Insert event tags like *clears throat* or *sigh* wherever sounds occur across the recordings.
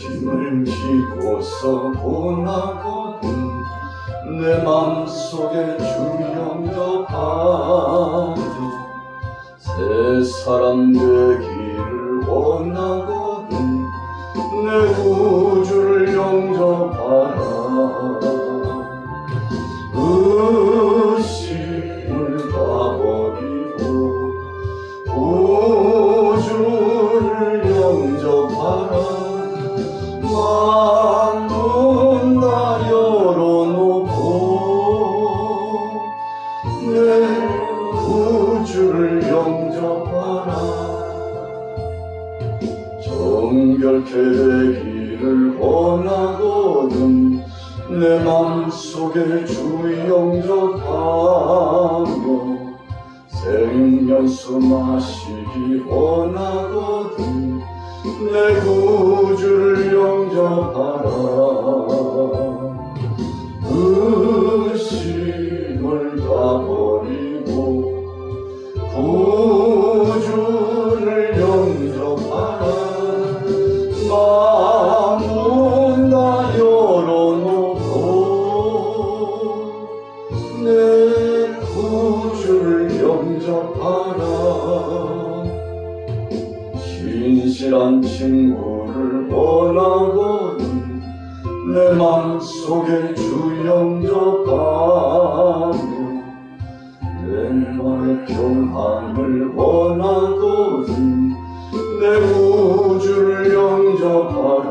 짐을 지고서 보나거든. 내 맘속에 주 영접하여 새 사람 되기를 원하거든. 내 구주를 영접하라 되기를 원하거든. 내 맘속에 주 영접하며 생명수 마시기 원하거든. 내 구주를 영접하라. 의심을 다버 속에 주 영접하며 내 평안을 원하거든 내 구주를 영접하라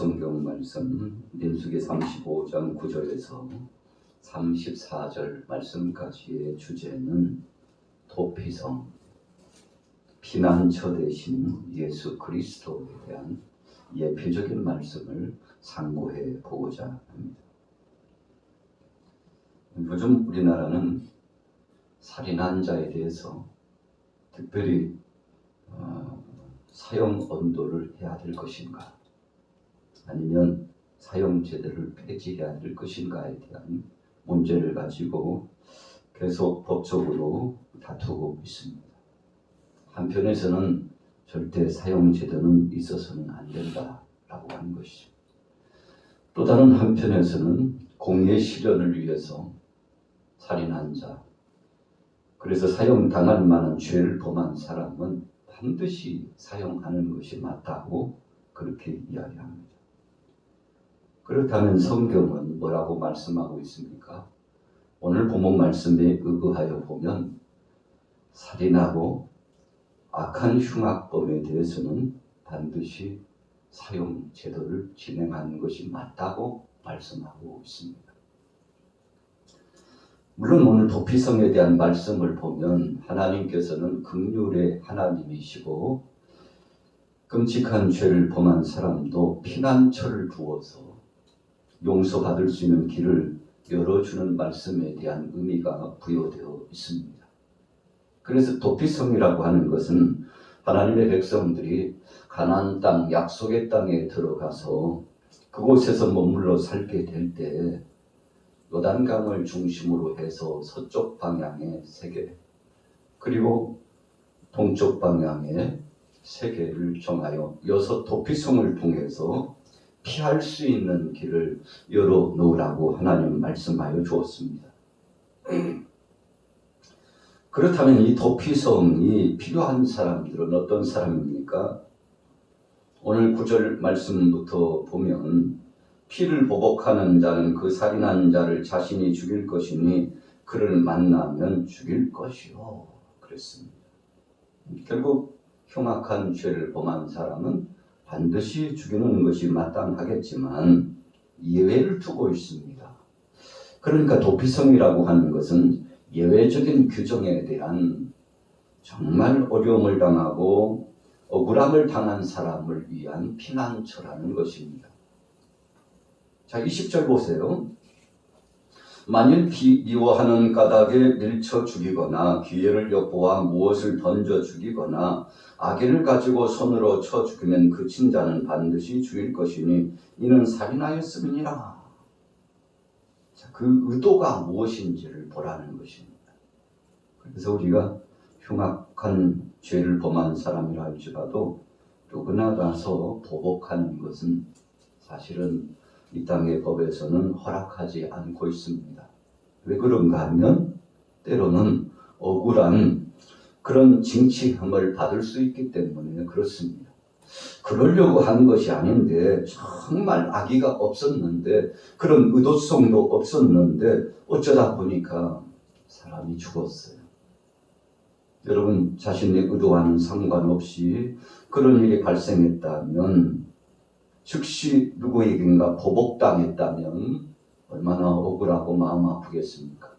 성경 말씀 민수기 35장 9절에서 34절 말씀까지의 주제는 도피성 피난처 대신 예수 그리스도에 대한 예표적인 말씀을 상고해 보고자 합니다. 요즘 우리나라는 살인한 자에 대해서 특별히 어, 사형 언도를 해야 될 것인가 아니면 사형 제도를 폐지해야 될 것인가에 대한 문제를 가지고 계속 법적으로 다투고 있습니다. 한편에서는 절대 사형 제도는 있어서는 안 된다라고 하는 것이죠. 또 다른 한편에서는 공의 실현을 위해서 살인한 자, 그래서 사형 당할 만한 죄를 범한 사람은 반드시 사용하는 것이 맞다고 그렇게 이야기합니다. 그렇다면 성경은 뭐라고 말씀하고 있습니까? 오늘 본문 말씀에 의거하여 보면 살인하고 악한 흉악범에 대해서는 반드시 사용 제도를 진행하는 것이 맞다고 말씀하고 있습니다. 물론 오늘 도피성에 대한 말씀을 보면 하나님께서는 극률의 하나님이시고 끔찍한 죄를 범한 사람도 피난처를 두어서 용서받을 수 있는 길을 열어주는 말씀에 대한 의미가 부여되어 있습니다. 그래서 도피성이라고 하는 것은 하나님의 백성들이 가나안 땅 약속의 땅에 들어가서 그곳에서 머물러 살게 될 때 요단강을 중심으로 해서 서쪽 방향에 세 개, 그리고 동쪽 방향에 세 개를 정하여 여섯 도피성을 통해서 피할 수 있는 길을 열어 놓으라고 하나님 말씀하여 주었습니다. *clears throat* 그렇다면 이 도피성이 필요한 사람들은 어떤 사람입니까? 오늘 구절 말씀부터 보면 피를 보복하는 자는 그 살인한 자를 자신이 죽일 것이니 그를 만나면 죽일 것이요. 그랬습니다. 결국 흉악한 죄를 범한 사람은 반드시 죽이는 것이 마땅하겠지만 예외를 두고 있습니다. 그러니까 도피성이라고 하는 것은 예외적인 규정에 대한 정말 어려움을 당하고 억울함을 당한 사람을 위한 피난처라는 것입니다. 자, 20절 보세요. 만일 비, 미워하는 까닭에 밀쳐 죽이거나 기회를 엿보아 무엇을 던져 죽이거나 아기를 가지고 손으로 쳐 죽이면 그 친 자는 반드시 죽일 것이니 이는 살인하였음이니라. 자, 그 의도가 무엇인지를 보라는 것입니다. 그래서 우리가 흉악한 죄를 범한 사람이라 할지라도 누구나 가서 보복하는 것은 사실은 이 땅의 법에서는 허락하지 않고 있습니다. 왜 그런가 하면 때로는 억울한 그런 징치함을 받을 수 있기 때문에 그렇습니다. 그러려고 한 것이 아닌데 정말 악의가 없었는데 그런 의도성도 없었는데 어쩌다 보니까 사람이 죽었어요. 여러분 자신의 의도와는 상관없이 그런 일이 발생했다면 즉시 누구에겐가 보복당했다면 얼마나 억울하고 마음 아프겠습니까?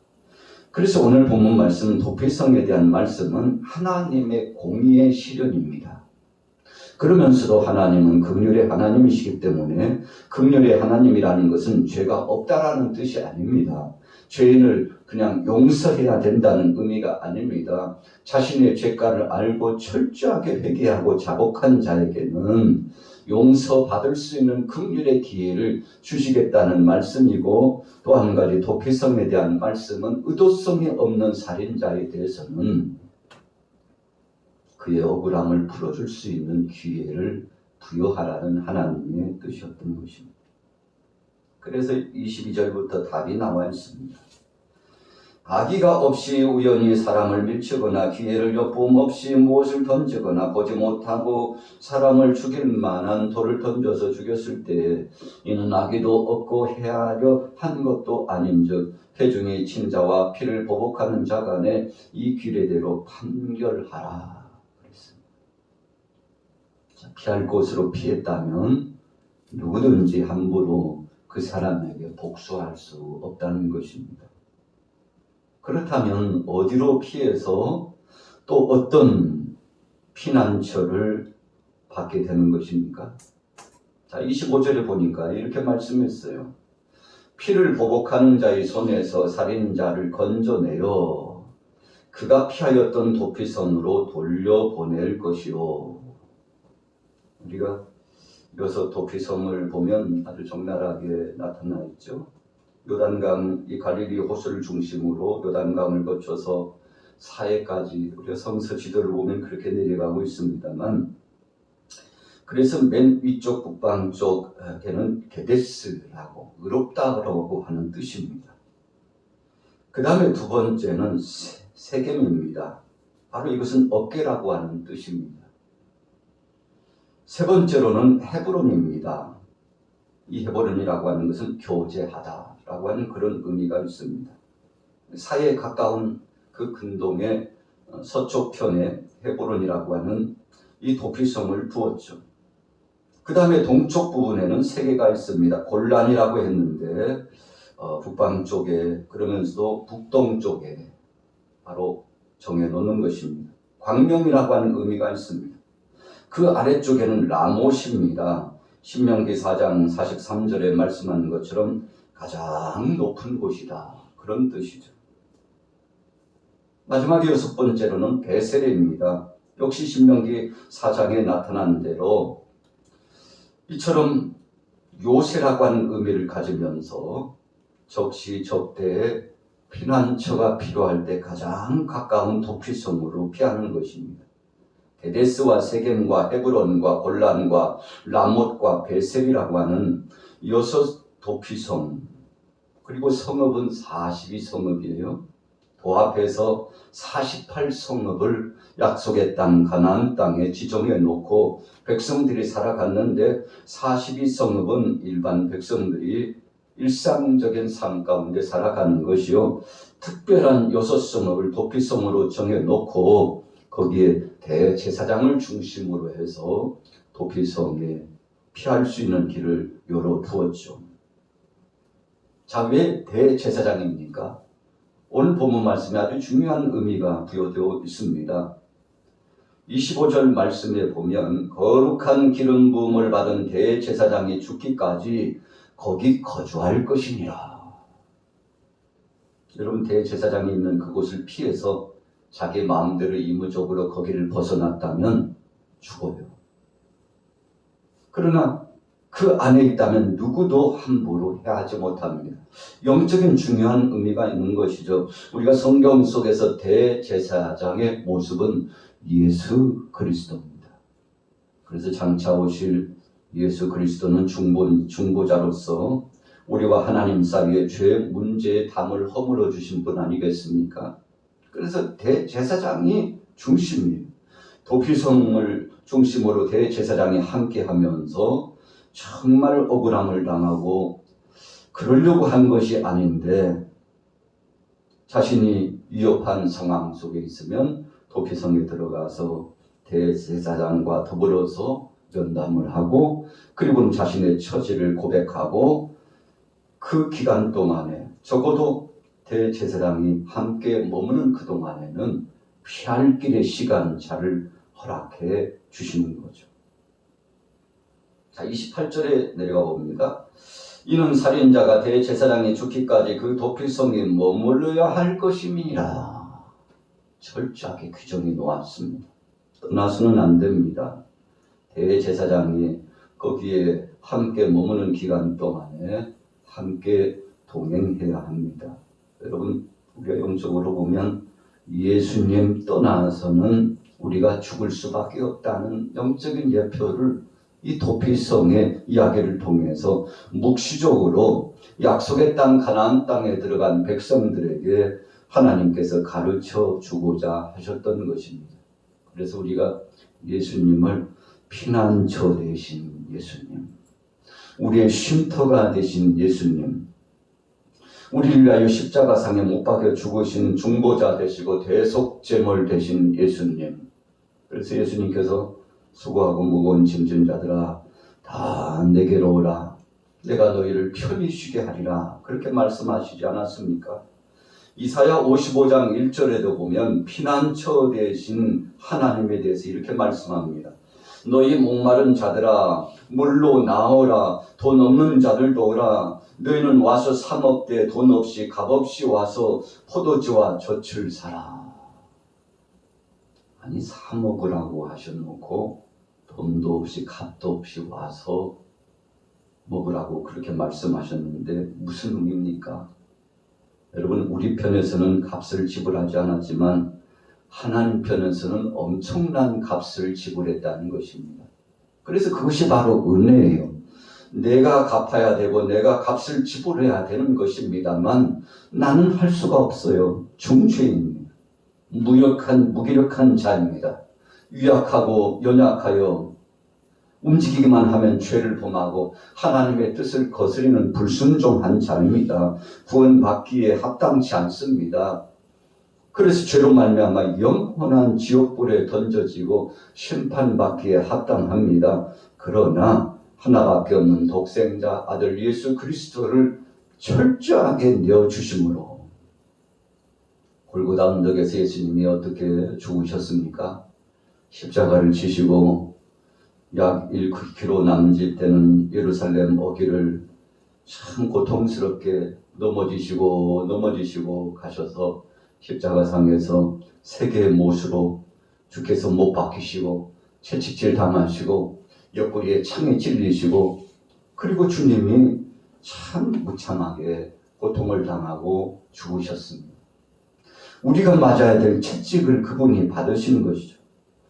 그래서 오늘 본문 말씀 도피성에 대한 말씀은 하나님의 공의의 실현입니다. 그러면서도 하나님은 극률의 하나님이시기 때문에 극률의 하나님이라는 것은 죄가 없다라는 뜻이 아닙니다. 죄인을 그냥 용서해야 된다는 의미가 아닙니다. 자신의 죄가를 알고 철저하게 회개하고 자복한 자에게는 용서받을 수 있는 극률의 기회를 주시겠다는 말씀이고 또 한 가지 도피성에 대한 말씀은 의도성이 없는 살인자에 대해서는 그의 억울함을 풀어줄 수 있는 기회를 부여하라는 하나님의 뜻이었던 것입니다. 그래서 22절부터 답이 나와 있습니다. 아기가 없이 우연히 사람을 밀치거나 기회를 엿보음 없이 무엇을 던지거나 보지 못하고 사람을 죽일 만한 돌을 던져서 죽였을 때 이는 아기도 없고 헤아려 한 것도 아닌즉 회중의 친자와 피를 보복하는 자 간에 이 규례대로 판결하라 그랬습니다. 자, 피할 곳으로 피했다면 누구든지 함부로 그 사람에게 복수할 수 없다는 것입니다. 그렇다면 어디로 피해서 또 어떤 피난처를 받게 되는 것입니까? 자, 25절에 보니까 이렇게 말씀했어요. 피를 보복하는 자의 손에서 살인자를 건져내어 그가 피하였던 도피성으로 돌려보낼 것이요. 우리가 여기서 도피성을 보면 아주 적나라하게 나타나 있죠. 요단강 이 갈릴리 호수를 중심으로 요단강을 거쳐서 사해까지 우리가 성서 지도를 보면 그렇게 내려가고 있습니다만 그래서 맨 위쪽 북방 쪽에는 게데스라고 의롭다라고 하는 뜻입니다. 그 다음에 두 번째는 세- 세겜입니다. 바로 이것은 어깨라고 하는 뜻입니다. 세 번째로는 헤브론입니다. 이 헤브론이라고 하는 것은 교제하다 라고 하는 그런 의미가 있습니다. 사해에 가까운 그 근동의 어, 서쪽 편에 헤브론이라고 하는 이 도피성을 두었죠. 그 다음에 동쪽 부분에는 세 개가 있습니다. 골란이라고 했는데 어, 북방 쪽에 그러면서도 북동 쪽에 바로 정해놓는 것입니다. 광명이라고 하는 의미가 있습니다. 그 아래쪽에는 라못입니다. 신명기 4장 43절에 말씀하는 것처럼 가장 높은 곳이다. 그런 뜻이죠. 마지막 여섯 번째로는 베세레입니다. 역시 신명기 4장에 나타난 대로 이처럼 요새라고 하는 의미를 가지면서 적시 적대에 피난처가 필요할 때 가장 가까운 도피성으로 피하는 것입니다. 데데스와 세겜과 헤브론과 골란과 라못과 베셀이라고 하는 여섯 도피성 그리고 성읍은 42성읍이에요. 도합해서 48성읍을 약속의 땅 가나안 땅에 지정해 놓고 백성들이 살아갔는데 42성읍은 일반 백성들이 일상적인 삶 가운데 살아가는 것이요. 특별한 여섯 성읍을 도피성으로 정해 놓고 거기에 대제사장을 중심으로 해서 도피성에 피할 수 있는 길을 열어 두었죠. 자, 왜 대제사장입니까? 오늘 본문 말씀에 아주 중요한 의미가 부여되어 있습니다. 25절 말씀에 보면 거룩한 기름 부음을 받은 대제사장이 죽기까지 거기 거주할 것이니라. 여러분 대제사장이 있는 그곳을 피해서 자기 마음대로 이무적으로 거기를 벗어났다면 죽어요. 그러나 그 안에 있다면 누구도 함부로 해하지 못합니다. 영적인 중요한 의미가 있는 것이죠. 우리가 성경 속에서 대제사장의 모습은 예수 그리스도입니다. 그래서 장차 오실 예수 그리스도는 중보, 중보자로서 우리와 하나님 사이의 죄 문제의 담을 허물어 주신 분 아니겠습니까? 그래서 대제사장이 중심이에요. 도피성을 중심으로 대제사장이 함께 하면서 정말 억울함을 당하고 그러려고 한 것이 아닌데 자신이 위협한 상황 속에 있으면 도피성에 들어가서 대제사장과 더불어서 면담을 하고 그리고는 자신의 처지를 고백하고 그 기간 동안에 적어도 대제사장이 함께 머무는 그 동안에는 피할 길의 시간 차를 허락해 주시는 거죠. 자, 28절에 내려가 봅니다. 이는 살인자가 대제사장이 죽기까지 그 도피성에 머물러야 할 것임이니라. 철저하게 규정이 놓았습니다. 떠나서는 안 됩니다. 대제사장이 거기에 함께 머무는 기간 동안에 함께 동행해야 합니다. 여러분, 우리가 영적으로 보면 예수님 떠나서는 우리가 죽을 수밖에 없다는 영적인 예표를 이 도피성의 이야기를 통해서 묵시적으로 약속의 땅 가나안 땅에 들어간 백성들에게 하나님께서 가르쳐 주고자 하셨던 것입니다. 그래서 우리가 예수님을 피난처 되신 예수님, 우리의 쉼터가 되신 예수님, 우리를 위하여 십자가상에 못 박혀 죽으신 중보자 되시고 대속제물 되신 예수님. 그래서 예수님께서 수고하고 무거운 짐진 자들아 다 내게로 오라. 내가 너희를 편히 쉬게 하리라. 그렇게 말씀하시지 않았습니까? 이사야 55장 1절에도 보면 피난처 되신 하나님에 대해서 이렇게 말씀합니다. 너희 목마른 자들아 물로 나오라 돈 없는 자들도 오라 너희는 와서 사 먹되 돈 없이 값 없이 와서 포도주와 젖을 사라 아니 사 먹으라고 하셔놓고 돈도 없이 값도 없이 와서 먹으라고 그렇게 말씀하셨는데 무슨 의미입니까? 여러분 우리 편에서는 값을 지불하지 않았지만 하나님 편에서는 엄청난 값을 지불했다는 것입니다. 그래서 그것이 바로 은혜예요. 내가 갚아야 되고 내가 값을 지불해야 되는 것입니다만 나는 할 수가 없어요. 중죄입니다. 무력한 무기력한 자입니다. 유약하고 연약하여 움직이기만 하면 죄를 범하고 하나님의 뜻을 거스리는 불순종한 자입니다. 구원받기에 합당치 않습니다. 그래서 죄로 말미암아 영원한 지옥불에 던져지고 심판받기에 합당합니다. 그러나 하나밖에 없는 독생자 아들 예수 그리스도를 철저하게 내어 주심으로 골고다 언덕에서 예수님이 어떻게 죽으셨습니까? 십자가를 지시고 약 1km 남짓 되는 예루살렘 어기를 참 고통스럽게 넘어지시고 넘어지시고 가셔서 십자가상에서 세계의 못으로 주께서 못 박히시고 채찍질 당하시고 옆구리에 창에 찔리시고 그리고 주님이 참 무참하게 고통을 당하고 죽으셨습니다. 우리가 맞아야 될 채찍을 그분이 받으시는 것이죠.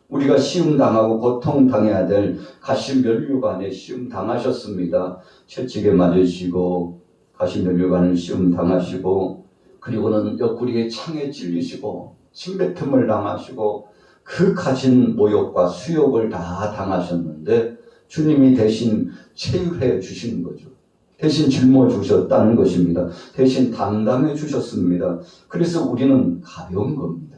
우리가 시험 당하고 고통 당해야 될 가시면류관에 시험 당하셨습니다. 채찍에 맞으시고 가시면류관을 시험 당하시고 그리고는 옆구리에 창에 찔리시고 침뱉음을 당하시고 그 가진 모욕과 수욕을 다 당하셨는데 주님이 대신 체휼해 주시는 거죠. 대신 짊어 주셨다는 것입니다. 대신 담당해 주셨습니다. 그래서 우리는 가벼운 겁니다.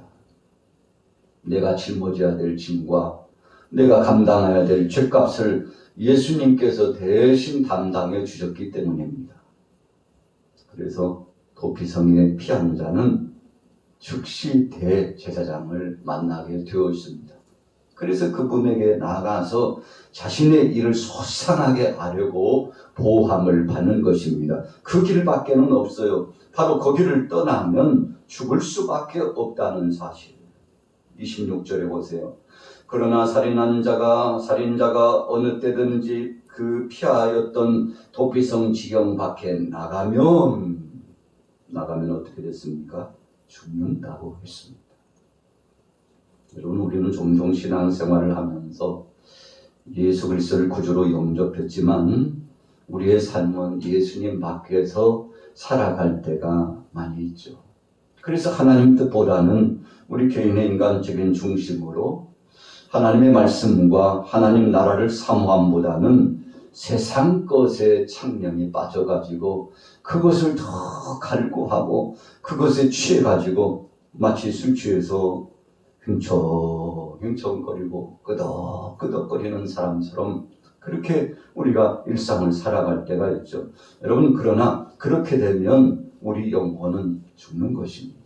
내가 짊어져야 될 짐과 내가 감당해야 될 죄값을 예수님께서 대신 담당해 주셨기 때문입니다. 그래서 도피성에 피한 자는 즉시 대제사장을 만나게 되었습니다. 그래서 그분에게 나가서 자신의 일을 소상하게 하려고 보함을 받는 것입니다. 그 길밖에는 없어요. 바로 그 길을 떠나면 죽을 수밖에 없다는 사실. 26절에 보세요. 그러나 살인한 자가 살인자가 어느 때든지 그 피하였던 도피성 지경 밖에 나가면 나가면 어떻게 됐습니까? 죽는다고 했습니다. 여러분 우리는 종종 신앙생활을 하면서 예수 그리스도를 구주로 영접했지만 우리의 삶은 예수님 밖에서 살아갈 때가 많이 있죠. 그래서 하나님 뜻보다는 우리 개인의 인간적인 중심으로 하나님의 말씀과 하나님 나라를 사모함보다는 세상 것에 창념이 빠져가지고 그것을 더 갈구하고 그것에 취해가지고 마치 술 취해서 흉청 흉청거리고 끄덕끄덕거리는 사람처럼 그렇게 우리가 일상을 살아갈 때가 있죠. 여러분 그러나 그렇게 되면 우리 영혼은 죽는 것입니다.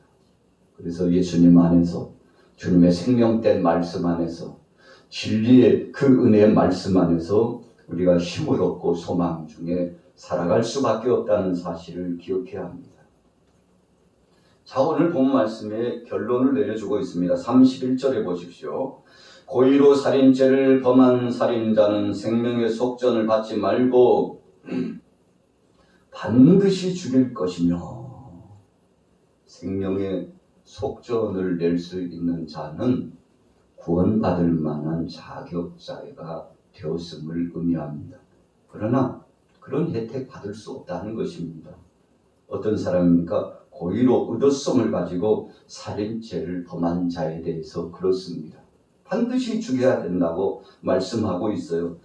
그래서 예수님 안에서 주님의 생명된 말씀 안에서 진리의 그 은혜의 말씀 안에서 우리가 힘을 얻고 소망 중에 살아갈 수밖에 없다는 사실을 기억해야 합니다. 자, 오늘 본 말씀의 결론을 내려주고 있습니다. 31절에 보십시오. 고의로 살인죄를 범한 살인자는 생명의 속전을 받지 말고 *clears throat* 반드시 죽일 것이며 생명의 속전을 낼 수 있는 자는 구원받을 만한 자격자가 되었음을 의미합니다. 그러나 그런 혜택 받을 수 없다는 것입니다. 어떤 사람입니까? 고의로 의도성을 가지고 살인죄를 범한 자에 대해서 그렇습니다. 반드시 죽여야 된다고 말씀하고 있어요.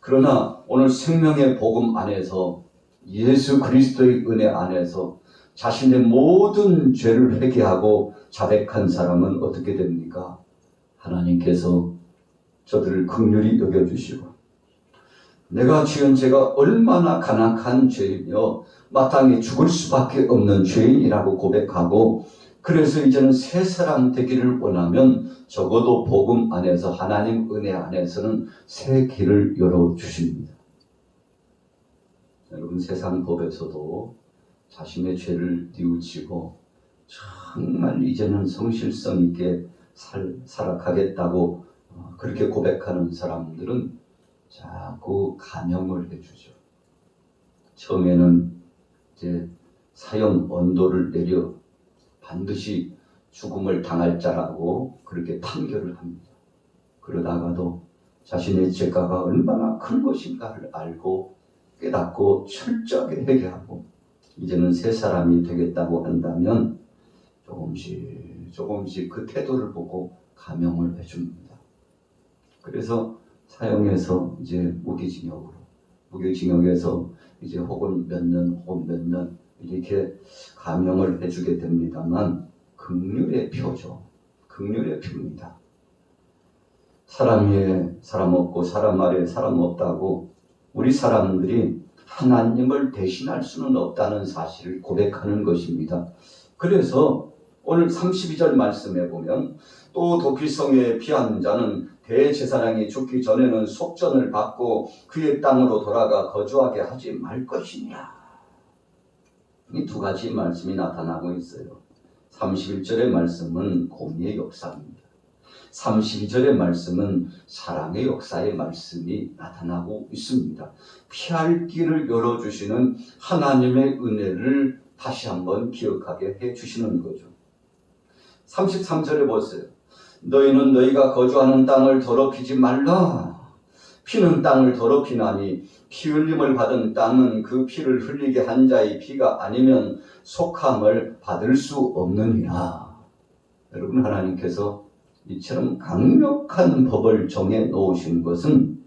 그러나 오늘 생명의 복음 안에서 예수 그리스도의 은혜 안에서 자신의 모든 죄를 회개하고 자백한 사람은 어떻게 됩니까? 하나님께서 저들을 극률히 여겨주시고 내가 지은 죄가 얼마나 가난한 죄이며 마땅히 죽을 수밖에 없는 죄인이라고 고백하고 그래서 이제는 새 사람 되기를 원하면 적어도 복음 안에서 하나님 은혜 안에서는 새 길을 열어 주십니다. 여러분 세상 법에서도 자신의 죄를 뉘우치고 정말 이제는 성실성 있게 살, 살아가겠다고 어, 그렇게 고백하는 사람들은 자꾸 감형을 해주죠. 처음에는 이제 사형 언도를 내려 반드시 죽음을 당할 자라고 그렇게 판결을 합니다. 그러다가도 자신의 죄가가 얼마나 큰 것인가를 알고 깨닫고 철저하게 회개하고 이제는 새 사람이 되겠다고 한다면 조금씩 조금씩 그 태도를 보고 감형을 해줍니다. 그래서 사형에서 이제 무기징역으로 무기징역에서 이제 혹은 몇 년 혹은 몇 년 이렇게 감형을 해주게 됩니다만 극률의 표죠. 극률의 표입니다. 사람 위에 사람 없고 사람 아래 사람 없다고 우리 사람들이 하나님을 대신할 수는 없다는 사실을 고백하는 것입니다. 그래서 오늘 32절 말씀에 보면 또 도피성에 피한 자는 대제사장이 죽기 전에는 속전을 받고 그의 땅으로 돌아가 거주하게 하지 말 것이니라. 이두 가지 말씀이 나타나고 있어요. 31절의 말씀은 공의의 역사입니다. 32절의 말씀은 사랑의 역사의 말씀이 나타나고 있습니다. 피할 길을 열어주시는 하나님의 은혜를 다시 한번 기억하게 해 주시는 거죠. 33절에 보세요. 너희는 너희가 거주하는 땅을 더럽히지 말라. 피는 땅을 더럽히나니 피 흘림을 받은 땅은 그 피를 흘리게 한 자의 피가 아니면 속함을 받을 수 없느니라. 여러분 하나님께서 이처럼 강력한 법을 정해 놓으신 것은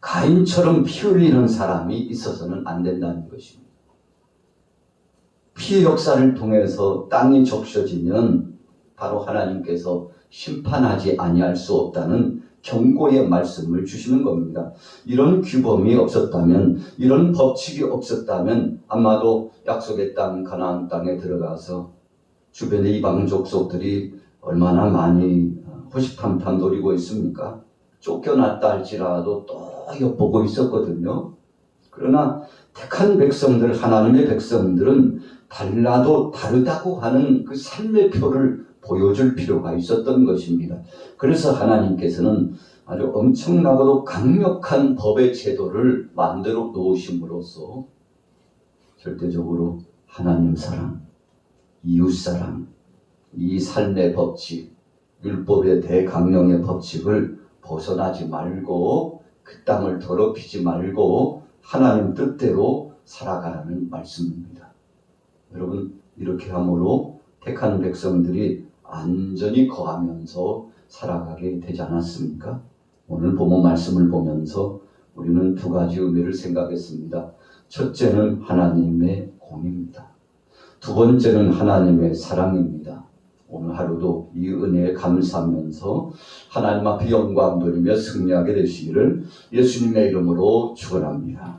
가인처럼 피 흘리는 사람이 있어서는 안 된다는 것입니다. 피의 역사를 통해서 땅이 적셔지면 바로 하나님께서 심판하지 아니할 수 없다는 경고의 말씀을 주시는 겁니다. 이런 규범이 없었다면, 이런 법칙이 없었다면 아마도 약속의 땅 가나안 땅에 들어가서 주변의 이방 족속들이 얼마나 많이 호시탐탐 노리고 있습니까? 쫓겨났다 할지라도 또 엿보고 있었거든요. 그러나 택한 백성들, 하나님의 백성들은 달라도 다르다고 하는 그 삶의 표를 보여줄 필요가 있었던 것입니다. 그래서 하나님께서는 아주 엄청나고도 강력한 법의 제도를 만들어 놓으심으로써 절대적으로 하나님 사랑, 이웃 사랑, 이 삶의 법칙, 율법의 대강령의 법칙을 벗어나지 말고 그 땅을 더럽히지 말고 하나님 뜻대로 살아가라는 말씀입니다. 여러분 이렇게 함으로 택한 백성들이 안전히 거하면서 살아가게 되지 않았습니까? 오늘 본문 말씀을 보면서 우리는 두 가지 의미를 생각했습니다. 첫째는 하나님의 공입니다. 두 번째는 하나님의 사랑입니다. 오늘 하루도 이 은혜에 감사하면서 하나님 앞에 영광 돌리며 승리하게 되시기를 예수님의 이름으로 축원합니다.